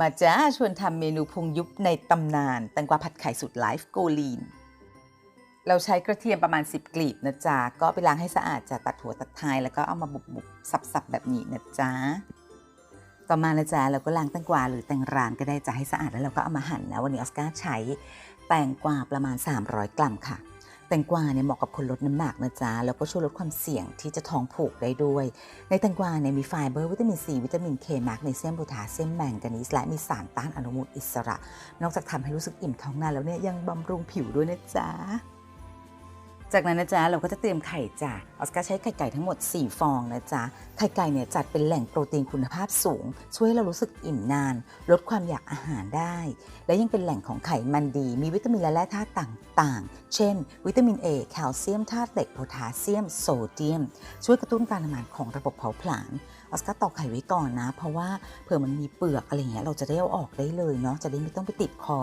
มาจ้าชวนทำเมนูพุงยุบในตำนานแตงกวาผัดไข่สูตรไลฟ์โกลีน เราใช้กระเทียมประมาณ 10 กลีบนะจ๊ะ ก็ไปล้างให้สะอาดจะตัดหัวตัดท้ายแล้วก็เอามาบุบๆสับๆแบบนี้นะจ๊ะ ต่อมานะจ๊ะเราก็ล้างแตงกวาหรือแตงรานก็ได้จะให้สะอาดแล้วเราก็เอามาหั่นนะวันนี้ออสการ์ใช้แตงกวาประมาณ 300 กรัมค่ะ แตงกวาเนี่ยเหมาะกับคนลดน้ำหนักนะจ๊ะ แล้วก็ช่วยลดความเสี่ยงที่จะท้องผูกได้ด้วย ในแตงกวาเนี่ยมีไฟเบอร์วิตามินซีวิตามินเคแมกนีเซียมโพแทสเซียมแมงกานีสและมีสารต้านอนุมูลอิสระ นอกจากทำให้รู้สึกอิ่มท้องนานแล้วเนี่ยยังบำรุงผิวด้วยนะจ๊ะ จากนั้นนะจ๊ะเราก็จะเตรียมไข่จ้ะออสการ์ใช้ไข่ไก่ทั้งหมด 4 ฟองนะจ๊ะ ไข่ไก่เนี่ยจัดเป็นแหล่งโปรตีนคุณภาพสูง ช่วยให้เรารู้สึกอิ่มนาน ลดความอยากอาหารได้ และยังเป็นแหล่งของไขมันดี มีวิตามินและแร่ธาตุต่างๆ เช่น วิตามิน A แคลเซียมธาตุเหล็กโพแทสเซียม โซเดียม ช่วยกระตุ้นการทำงานของระบบเผาผลาญออสการ์ตอกไข่ไว้ก่อนนะ เพราะว่าเผื่อมันมีเปลือกอะไรเงี้ยเราจะได้เอาออกได้เลยเนาะจะได้ไม่ต้องไปติดคอ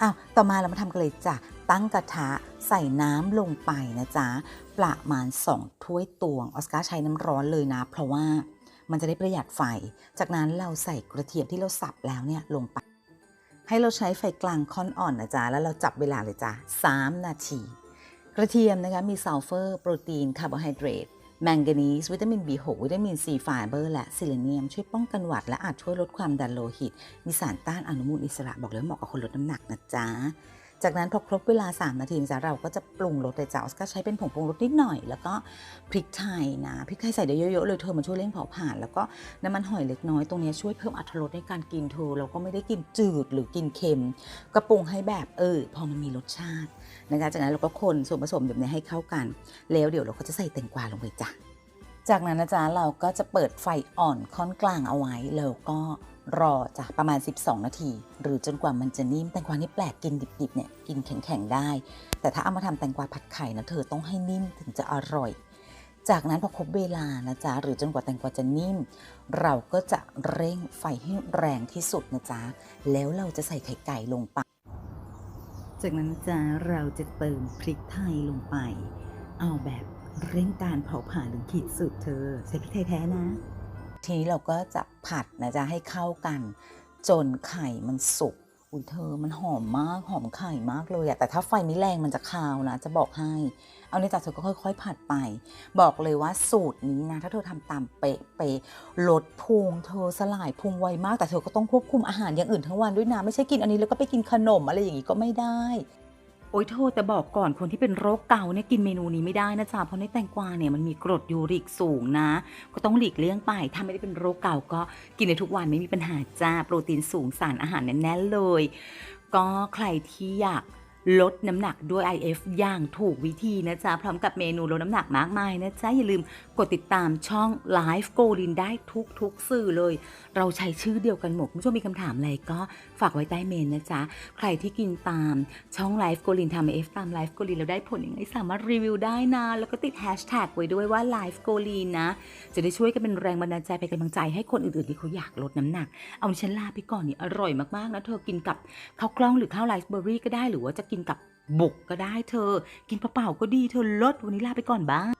อ้าวต่อมาเรามาทำกันเลยจ้ะ ตั้งกระทะใส่น้ำลงไปนะจ๊ะ ประมาณ 2 ถ้วยตวง ออสการ์ใช้น้ำร้อนเลยนะ เพราะว่ามันจะได้ประหยัดไฟ จากนั้นเราใส่กระเทียมที่เราสับแล้วเนี่ยลงไป ให้เราใช้ไฟกลางค่อนอ่อนนะจ๊ะ แล้วเราจับเวลาเลยจ้ะ3นาที กระเทียมนะคะมีซัลเฟอร์ โปรตีน คาร์โบไฮเดรตแมงกานีสวิตามิน B6 วิตามิน C ไฟเบอร์และซิเลเนียม ช่วยป้องกันหวัดและอาจช่วยลดความดันโลหิต มีสารต้านอนุมูลอิสระบอกเลยว่าเหมาะกับคนลดน้ำหนักนะจ๊ะ จากนั้นพอครบเวลา 3 นาทีจ๊ะเราก็จะปรุงรสเลยจ้ะออสการ์ใช้เป็นผงปรุงรสนิดหน่อย แล้วก็พริกไทยนะพริกไทยใส่ได้เยอะๆเลยเธอมันช่วยเร่งเผาผลาญแล้วก็น้ำมันหอยเล็กน้อยตรงนี้ช่วยเพิ่มอรรถรสในการกินเธอเราก็ไม่ได้กินจืดหรือกินเค็มก็ปรุงให้แบบเออพอมันมีรสชาตินะคะจากนั้นเราก็คนส่วนผสมแบบนี้ให้เข้ากัน แล้วเดี๋ยวเราก็จะใส่แตงกวาลงไปจ้ะจากนั้นนะจ๊ะเราก็จะเปิดไฟอ่อนค่อนกลางเอาไว้แล้วก็ รอจ้ะประมาณ 12 นาที หรือจนกว่ามันจะนิ่มแตงกวานี่แปลกกินดิบๆเนี่ยกินแข็งๆได้ แต่ถ้าเอามาทำแตงกวาผัดไข่นะเธอต้องให้นิ่มถึงจะอร่อย จากนั้นพอครบเวลานะจ๊ะหรือจนกว่าแตงกวาจะนิ่ม เราก็จะเร่งไฟให้แรงที่สุดนะจ๊ะแล้วเราจะใส่ไข่ไก่ลงไปจากนั้นจ้ะเราจะเติมพริกไทยลงไป เอาแบบเร่งการเผาผลาญถึงขีดสุดเธอ ใส่พริกไทยแท้นะ ทีนี้เราก็จะผัดนะจ๊ะให้เข้ากัน จนไข่มันสุกอุ้ยเธอมันหอมมากหอมไข่มากเลยอะแต่ถ้าไฟไม่แรงมันจะคาวนะ จะบอกให้ เอาเนี่ยจ้ะเธอก็ค่อย ๆ ผัดไป บอกเลยว่าสูตรนี้นะ ถ้าเธอทำตามเป๊ะเป๊ะลดพุงเธอสลายพุงไวมากแต่เธอก็ต้องควบคุมอาหารอย่างอื่นทั้งวันด้วยนะ ไม่ใช่กินอันนี้แล้วก็ไปกินขนมอะไรอย่างงี้ก็ไม่ได้ โอ้ยโทษแต่บอกก่อนคนที่เป็นโรคเกาเนี่ยกินเมนูนี้ไม่ได้นะจ๊ะเพราะในแตงกวาเนี่ยมันมีกรดยูริกสูงนะ ก็ต้องหลีกเลี่ยงไป ถ้าไม่ได้เป็นโรคเกาก็กินได้ทุกวันไม่มีปัญหาจ้าโปรตีนสูงสารอาหารแน่นๆเลย ก็ใครที่อยาก ลดน้ำหนักด้วย IF อย่างถูกวิธีนะจ๊ะ พร้อมกับเมนูลดน้ำหนักมากมายนะจ๊ะ อย่าลืมกดติดตามช่อง Life g o l i n ได้ทุกๆสื่อเลย เราใช้ชื่อเดียวกันหมดคุณผู้ชมมีคำถามอะไรก็ฝากไว้ใต้เมนนะจ๊ะ ใครที่กินตามช่อง Life g o l i n ทำ IF ตาม Life g o l i n แล้วได้ผลยังไงสามารถรีวิวได้นะ แล้วก็ติดแฮชแท็กไว้ด้วยว่า Life g o l i n นะ จะได้ช่วยกันเป็นแรงบันดาลใจเป็นกำลังใจให้คนอื่นๆที่เขาอยากลดน้ำหนัก เอาฉันลาไปก่อนนี่อร่อยมากๆนะเธอกินกับข้าวกล้องหรือข้าวไรซ์เบอร์รี่ก็ได้หรือว่าจะกินกับบุกก็ได้เธอ กินเปล่าๆก็ดีเธอลดวันนี้ลาไปก่อนบ้าง